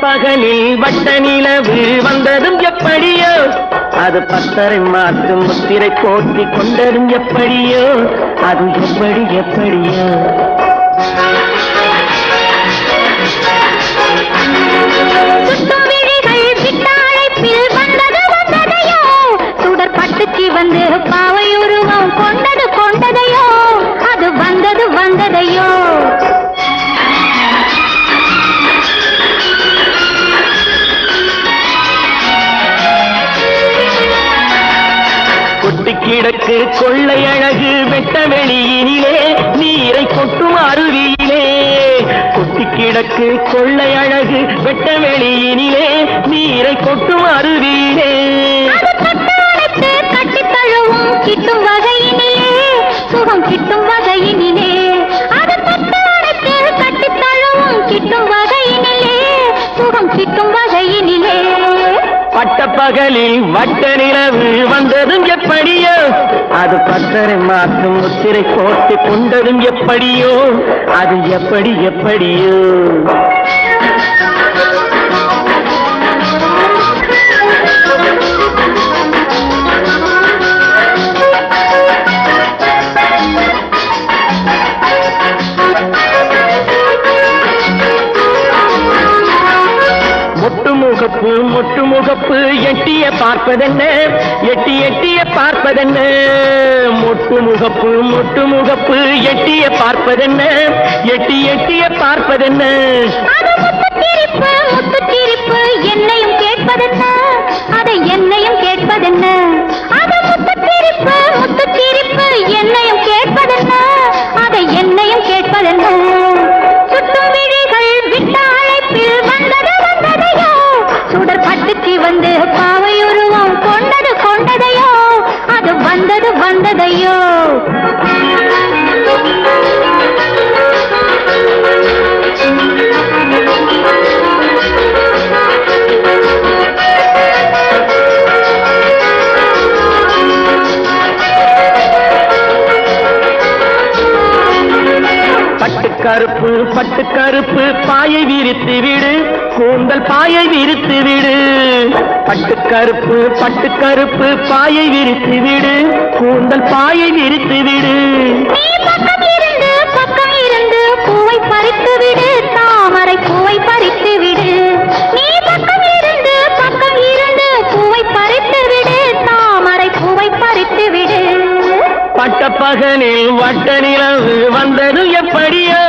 பகலில் வட்ட நிலவு வந்ததும் எப்படியோ? அது பத்தரை மாற்று முத்திரை போட்டி கொண்டதும் எப்படியோ? அது எப்படி எப்படியோ? சுட்டும் விழிகள் கிடக்கு கொள்ளை அழகு வெட்ட வெளியினிலே நீரை கொட்டும் அருவியிலே. கொட்டி கிடக்கு கொள்ளை அழகு வெட்ட வெளியினிலே நீரை கொட்டும் அருவியிலே. பட்டப்பகலில் வட்ட நிலவு வந்ததும் எப்படியோ? அது பத்தரை மாற்றும் முத்திரை போட்டு கொண்டதும் எப்படியோ? அது எப்படி எப்படியோ? மொட்டு முகப்பு எட்டிய பார்ப்பதென்ன? எட்டி எட்டிய பார்ப்பதென்ன? மொட்டு முகப்பு மொட்டு முகப்பு எட்டிய பார்ப்பதென்ன? எட்டி எட்டிய பார்ப்பதென்ன? பட்டுச்சி கருப்பு பட்டு கருப்பு பாயை விரித்து விடு. கூந்தல் பாயை விரித்து விடு. பட்டு கருப்பு பட்டு கருப்பு பாயை விரித்து விடு. கூந்தல் பாயை விரித்து விடு. பட்ட பகலில் வட்ட நிலவு வந்தது எப்படியோ?